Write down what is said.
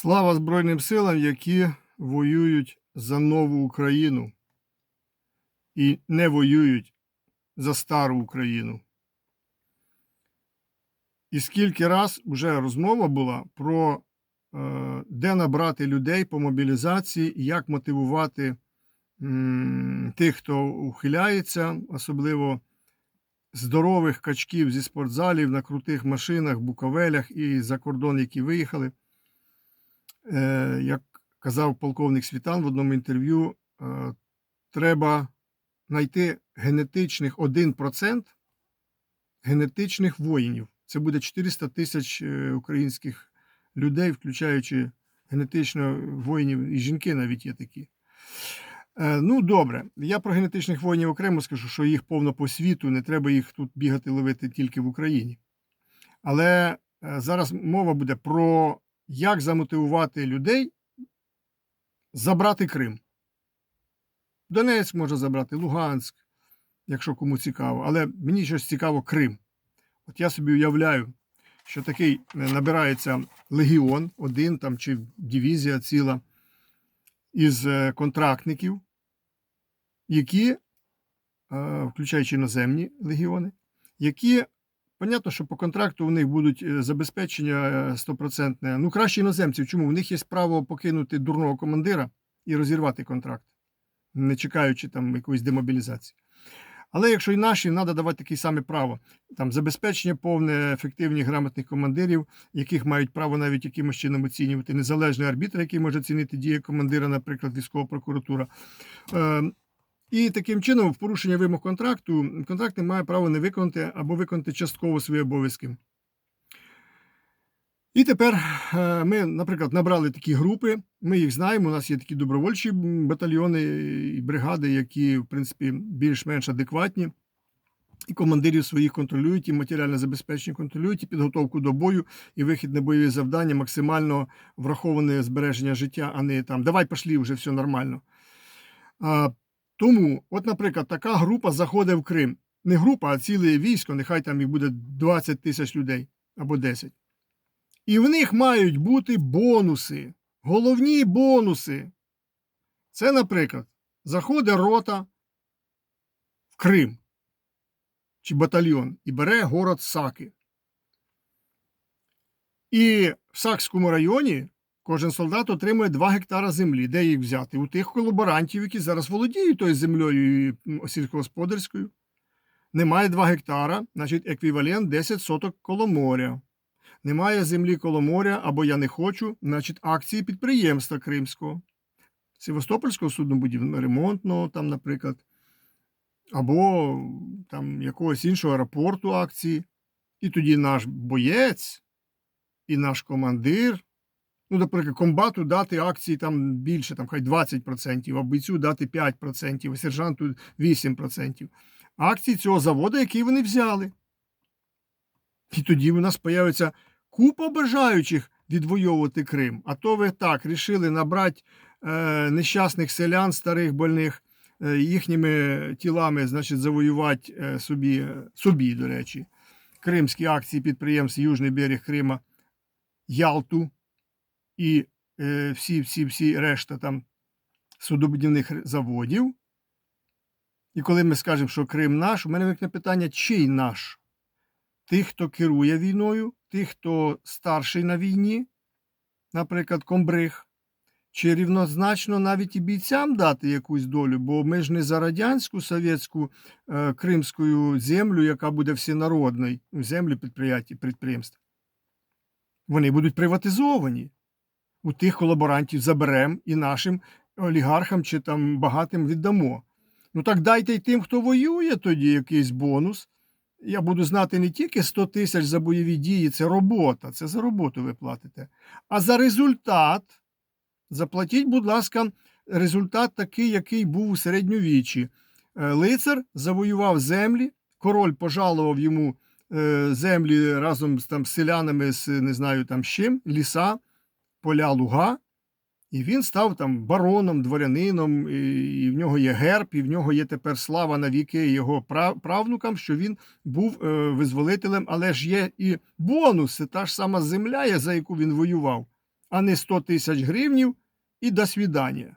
Слава Збройним силам, які воюють за нову Україну і не воюють за стару Україну. І скільки раз вже розмова була про е, де набрати людей по мобілізації, як мотивувати тих, хто ухиляється, особливо здорових качків зі спортзалів на крутих машинах, буковелях і за кордон, які виїхали. Е, як казав полковник Світан в одному інтерв'ю, е, треба знайти генетичних 1% генетичних воїнів. Це буде 400 тисяч е, українських людей, включаючи генетично воїнів, і жінки навіть є такі. Ну, добре, я про генетичних воїнів окремо скажу, що їх повно по світу, не треба їх тут бігати ловити тільки в Україні. Але зараз мова буде про як замотивувати людей забрати Крим. Донецьк може забрати, Луганськ, якщо кому цікаво, але мені щось цікаво Крим. От я собі уявляю, що такий е, набирається легіон, один там чи дивізія ціла із е, контрактників, які, е, включаючи іноземні легіони, які, понятно, що по контракту у них будуть е, забезпечення е, стопроцентне. Ну, краще іноземців. Чому? У них є право покинути дурного командира і розірвати контракт, не чекаючи там якоїсь демобілізації. Але якщо і наші, треба давати таке саме право. Там забезпечення повне ефективних грамотних командирів, яких мають право навіть якимось чином оцінювати незалежний арбітр, який може оцінити дії командира, наприклад, військова прокуратура. І таким чином, в порушення вимог контракту, контрактник має право не виконати або виконати частково свої обов'язки. І тепер е, ми, наприклад, набрали такі групи. Ми їх знаємо. У нас є такі добровольчі батальйони і бригади, які, в принципі, більш-менш адекватні. І командирів своїх контролюють, і матеріальне забезпечення контролюють, і підготовку до бою, і вихід на бойові завдання, максимально враховане збереження життя, а не там давай пішли, вже все нормально. Тому, от, наприклад, така група заходить в Крим. Не група, а ціле військо, нехай там їх буде 20 тисяч людей або 10. І в них мають бути бонуси, головні бонуси. Це, наприклад, заходить рота в Крим чи батальйон і бере город Саки. І в Сакському районі кожен солдат отримує 2 гектара землі. Де їх взяти? У тих колаборантів, які зараз володіють тою землею сільськогосподарською. Немає 2 гектара, значить еквівалент 10 соток коло моря. Немає землі коло моря, або я не хочу, значить акції підприємства Кримського, Севастопольського суднобудівно-ремонтного, там, наприклад, або там якогось іншого аеропорту акції. І тоді наш боєць і наш командир, ну, наприклад, комбату дати акції там більше, там хай 20%, а бойцю дати 5%, а сержанту 8%. Акції цього заводу, який вони взяли. І тоді у нас появиться купа бажаючих відвоювати Крим. А то ви так рішили набрати е, нещасних селян, старих больних, е, їхніми тілами, значить, завоювати е, собі, собі, до речі, кримські акції підприємств Южний берег Крима, Ялту і е, всі, всі, всі решта там судобудівних заводів. І коли ми скажемо, що Крим наш, у мене виникне питання, чий наш? Тих, хто керує війною, тих, хто старший на війні, наприклад, комбриг, чи рівнозначно навіть і бійцям дати якусь долю, бо ми ж не за радянську совєтську е, кримську землю, яка буде всенародною, ну, землю підприємств. Вони будуть приватизовані. У тих колаборантів заберемо і нашим олігархам чи там багатим віддамо. Ну так дайте й тим, хто воює тоді якийсь бонус. Я буду знати не тільки 100 тисяч за бойові дії, це робота, це за роботу ви платите. А за результат заплатіть, будь ласка, результат такий, який був у середньовіччі. Е, Лицар завоював землі, король пожалував йому е, землі разом з там, селянами, з не знаю там з чим, ліса, поля, луга. І він став там бароном, дворянином, і в нього є герб, і в нього є тепер слава навіки його прав- правнукам, що він був е, визволителем, але ж є і бонуси, та ж сама земля, за яку він воював. а не 100 тисяч гривнів і до свідання.